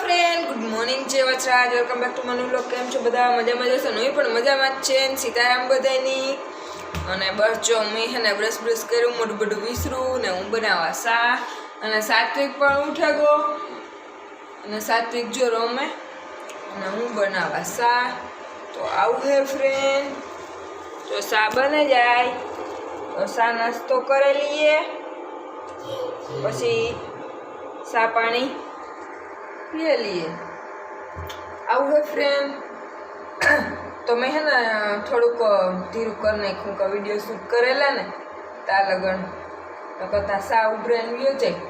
Friend good morning જે. Vachraj welcome back to Manu blog કેમ છો બધા? મજામાં જશો? નહીં, પણ મજામાં જ છે. ને સીતારામ બધાની. અને બસ જો મેં હે ને બ્રશ બ્રશ કર્યું મોટું બધું વિસરું ને હું બનાવવા સા. અને સાત્વિક પણ ઉઠે ગો અને સાત્વિક જો રમે, અને હું બનાવવા સા. તો આવું હે ફ્રેન્ડ તો સા બને જાય. તો સા નાસ્તો કરી લઈએ પછી સા પાણી. પીએ લઈએ આવું હે ફ્રેન્ડ તો મેં હે ને, થોડુંક, ધીરું કરી નાખ્યું કે વીડિયો શૂટ કરેલા ને તા લગન. કરતા સા ઉભરાઈને વ્યો જાય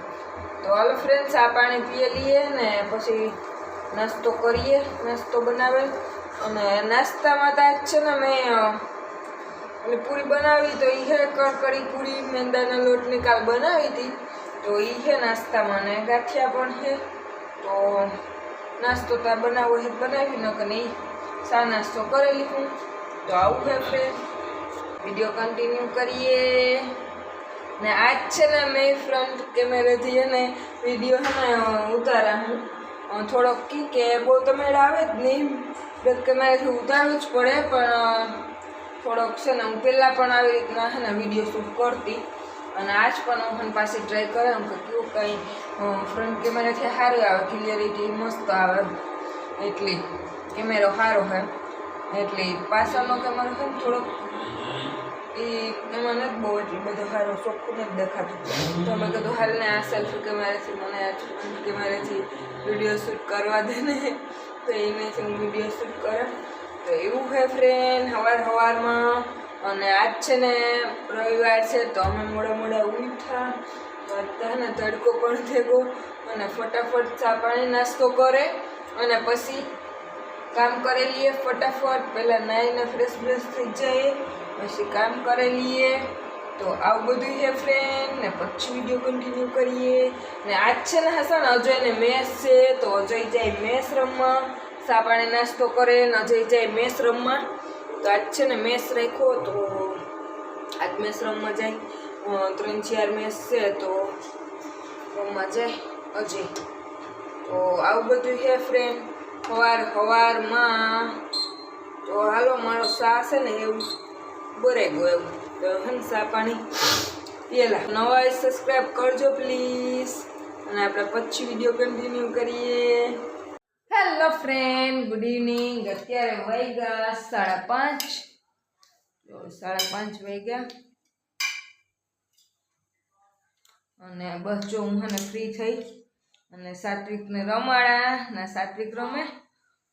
તો હવે ફ્રેન્ડ સા પાણી પીએ લઈએ ને, પછી નાસ્તો કરીએ, નાસ્તો બનાવે. અને નાસ્તામાં તો આજ છે ને મેં એટલે પૂરી બનાવી તો એ હે કડકડી પૂરી, મેંદાના લોટની કાલ બનાવી હતી. તો એ હે નાસ્તામાં ને ગાંઠિયા પણ છે તો નાસ્તો ત્યાં બનાવવો છે બનાવી ન કે નહીં. સા નાસ્તો કરેલી હું તો આવું હે ફ્રેન્ડ વીડિયો કન્ટિન્યુ કરીએ. ને આજ છે ને મેં ફ્રન્ટ કેમેરાથી એને વીડિયો હે ને ઉતારા હું. થોડોક કી કે બહુ તમેડ આવે જ નહીં. ફ્રન્ટ કેમેરાથી ઉતારવું જ પડે, પણ થોડોક છે ને હું પહેલાં પણ આવી રીતના હે ને વીડિયો શૂટ કરતી. અને આજ પણ હું પાસે ટ્રાય કરે એમ કે કેવું કંઈ ફ્રન્ટ કેમેરાથી સારું આવે ક્લિયરિટી મસ્ત આવે. એટલે કેમેરો સારો છે. એટલે પાછળનો કેમેરો છે ને થોડોક, એ એમાં નથી બહુ એટલી બધો સારો ચોખ્ખું નથી દેખાતું. તો અમે કીધું હાલને આ સેલ્ફી કેમેરાથી મને આ ફ્રન્ટ કેમેરાથી વીડિયો શૂટ કરવા દે ને. તો એનાથી હું વીડિયો શૂટ કરે તો એવું છે ફ્રેન્ડ સવાર સવારમાં અને આજ છે ને રવિવાર છે, તો અમે મોડા મોડા ઉઠ્યા. અત્યારે તડકો પણ ભેગો અને ફટાફટ ચા પાણી નાસ્તો કરે અને પછી કામ કરી લઈએ ફટાફટ. પહેલાં નાહીને ફ્રેશ બ્રેશ થઈ જઈએ પછી કામ કરી લઈએ. તો આવું બધું છે ફ્રેન્ડ ને પછી વીડિયો કન્ટિન્યુ કરીએ. ને આજ છે ને હસન અજયને મેચ છે, તો અજય જાય મેચ રમવા. સાપાણી નાસ્તો કરે ને અજય જાય મેચ રમવા. તો આજ છે ને મેચ રાખ્યો, તો આજ મેચ રમવા જાય. ત્રણ ચાર મેચ છે તો રમવા જાય હજી. તો આવું બધું છે ફ્રેન્ડ સવાર સવારમાં તો હાલો, મારો સા છે ને એવું બોરાઈ ગયો એવું તો હંસા પાણી? પેલા નવા સબસ્ક્રાઈબ કરજો પ્લીઝ અને આપણે પછી વીડિયો કન્ટિન્યુ કરીએ. હેલો ફ્રેન્ડ ગુડ ઇવનિંગ અત્યારે ગયા સાડા પાંચ. સાડા પાંચ વાગ્યા અને બસ જો હું હને ફ્રી થઈ અને સાત્વિકને રમાડા ને સાત્વિક રમે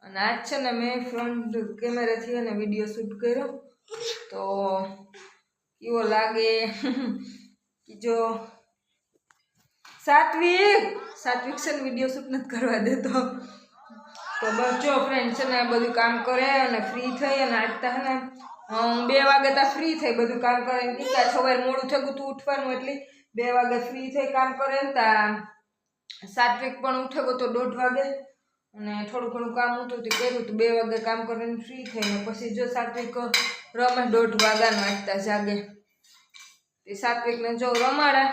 અને આજ છે ને મેં ફ્રન્ટ કેમેરાથી અને વીડિયો શૂટ કર્યો. તો કેવો લાગે? જો સાત્વિક! સાત્વિક છે ને વીડિયો શૂટ નથી કરવા દેતો. તો બસ જો ફ્રેન્ડ છે ને બધું કામ કરે અને ફ્રી થઈ અને આજતા ને બે વાગે ત્યાં ફ્રી થઈ બધું કામ કરે. નીકળ્યા સવારે મોડું થયું તું ઉઠવાનું એટલે બે વાગે ફ્રી થઈ કામ કરે ને તા સાત્વિક પણ ઉઠે તો દોઢ વાગે. અને થોડું ઘણું કામ હતું તે કર્યું તો બે વાગે કામ કરીને ફ્રી થઈને પછી જો સાત્વિક રમે દોઢ વાગ્યાનો વાંચતા જાગે. તે સાત્વિકને જો રમાડા.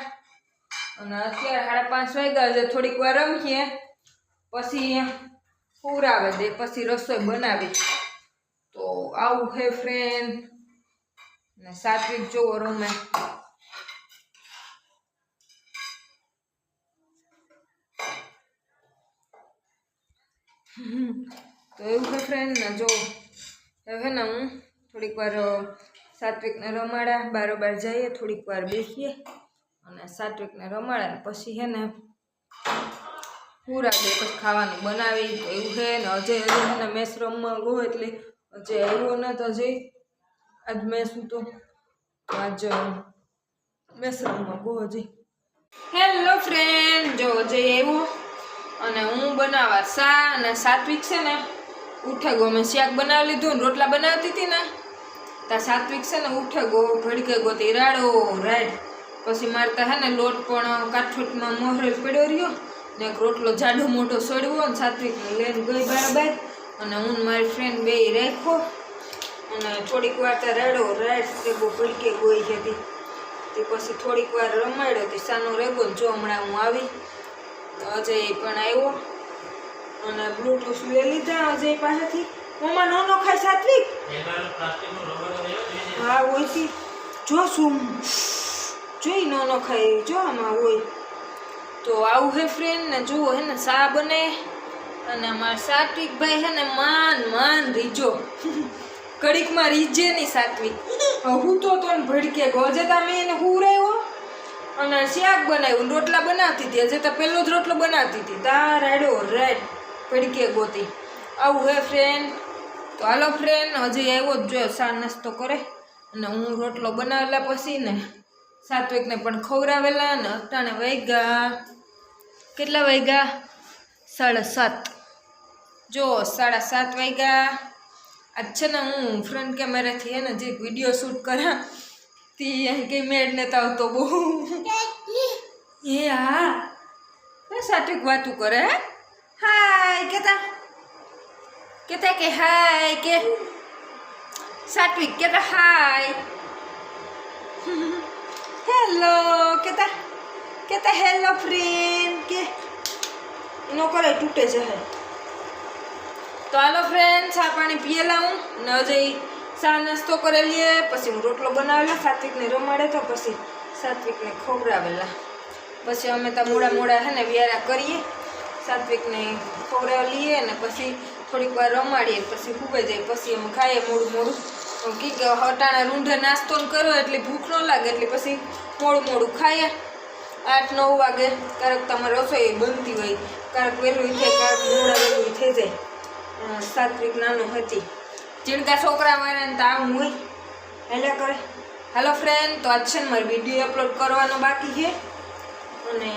અને અત્યારે સાડા પાંચ વાગ્યા છે, થોડીક વાર રમીએ. પછી પૂરાવે દે પછી રસોઈ બનાવી તો આવું હે ફ્રેન્ડ ને સાત્વિક જોવો રમે. તો એવું છે ફ્રેન્ડ ને જો હવે ને હું થોડીક વાર સાત્વિકને રમાડા બારોબાર જઈએ, થોડીક વાર બેસીએ અને સાત્વિકને રમાડા પછી હે ને પૂરા બે પછી ખાવાનું બનાવી તો એવું છે ને અજય હજી હે ને મેસ રમવા ગયો એટલે અજય આવ્યો ને તો અજય, આજ મેસ તો આજ મેસ રમવા ગયો અજય. હેલો ફ્રેન્ડ જો અજય આવ્યો. અને હું બનાવવા સા અને સાત્વિક છે ને, ઉઠેગો અમે શાક બનાવી લીધું ને રોટલા બનાવતી હતી ને, તા સાત્વિક છે ને ઉઠેગો, ભડકે ગયો તે રાડો, રાડ. પછી મારતા હે ને લોટ પણ કાઠોટમાં મોહરેલ પડ્યો રહ્યો, ને એક રોટલો જાડો મોટો સડવો ને સાત્વિકને લઈને ગઈ બરાબર, અને હું મારી ફ્રેન્ડ બે રાખ્યો, અને થોડીક વાર તો રાડો, રાડ, રેગો ભડકે ગોઈ હતી. તે પછી થોડીક વાર રમાડ્યો, તે સાનો રેગો જો હમણાં હું આવી અજય પણ આવ્યો. અને બ્લૂટૂથ લઈ લીધા અજય પાસેથી. મમ્મા નો ખાય સાત્વિક? હા ઓયથી જો શું? જોઈ નો ખાય, જો આમાં હોય. તો આવું હે ફ્રેન્ડ ને, જુઓ હે ને સા બને? અને અમારા સાત્વિક ભાઈ હે ને, માન માન રીજો. કડીકમાં રીજે નહીં સાત્વિક. હું તો તો ને ભડકે ગોજે તમે એને હુરાયો અને શાક બનાવ્યું રોટલા બનાવતી હતી. હજે તો પહેલો જ રોટલો બનાવતી હતી. તા રાડ્યો રેડ ભડકે ગોતી. આવું હે ફ્રેન્ડ તો હાલો ફ્રેન્ડ હજી આવ્યો જ જોયો સા નાસ્તો કરે. અને હું રોટલો બનાવેલા પછી ને સાત્વિકને પણ ખવડાવેલા ને અટાણે વાગ્યા કેટલા વાગ્યા સાડા સાત. જો, સાડા સાત વાગ્યા આજ છે ને હું ફ્રન્ટ કેમેરાથી એને જે વીડિયો શૂટ કર્યા તે અહીં કંઈ મેળ નતા આવતો બહુ એ હા એ સાત્વિક વાતું કરે હાય કેતા કેતા કે હાય કે સાત્વિક કેતા હાય હેલો કેતા કેતા હેલો ફ્રેન્ડ કે નો કરે તૂટે છે તો હાલો ફ્રેન્ડ ચા પાણી પીએલા હું ન હજી ચા નાસ્તો કરેલીએ, પછી હું રોટલો બનાવેલો, સાત્વિકને રમાડે તો પછી સાત્વિકને ખવડાવેલા. પછી અમે તો મોડા મોડા છે ને વ્યારા કરીએ, સાત્વિકને ખવડાવી લઈએ ને પછી થોડીક વાર રમાડીએ, પછી ખૂબે જાય, પછી અમે ખાઈએ મોડું મોડું. કી કે હટાણા રૂંઢે નાસ્તો કરો, એટલે ભૂખ ન લાગે, એટલે પછી મોડું મોડું ખાઈએ. આઠ, નવ વાગે ક્યારેક તમારે રસોઈ બનતી હોય, ક્યારેક વહેલું થાય, ક્યારેક મોડા વહેલું થઈ જાય. સાત્વિક નાનું હતી. જીણકા છોકરા મારે ને તો આવું હોય. હેલા કરે. હાલો ફ્રેન્ડ તો આજ છે ને મારે વીડિયો અપલોડ કરવાનો બાકી છે. અને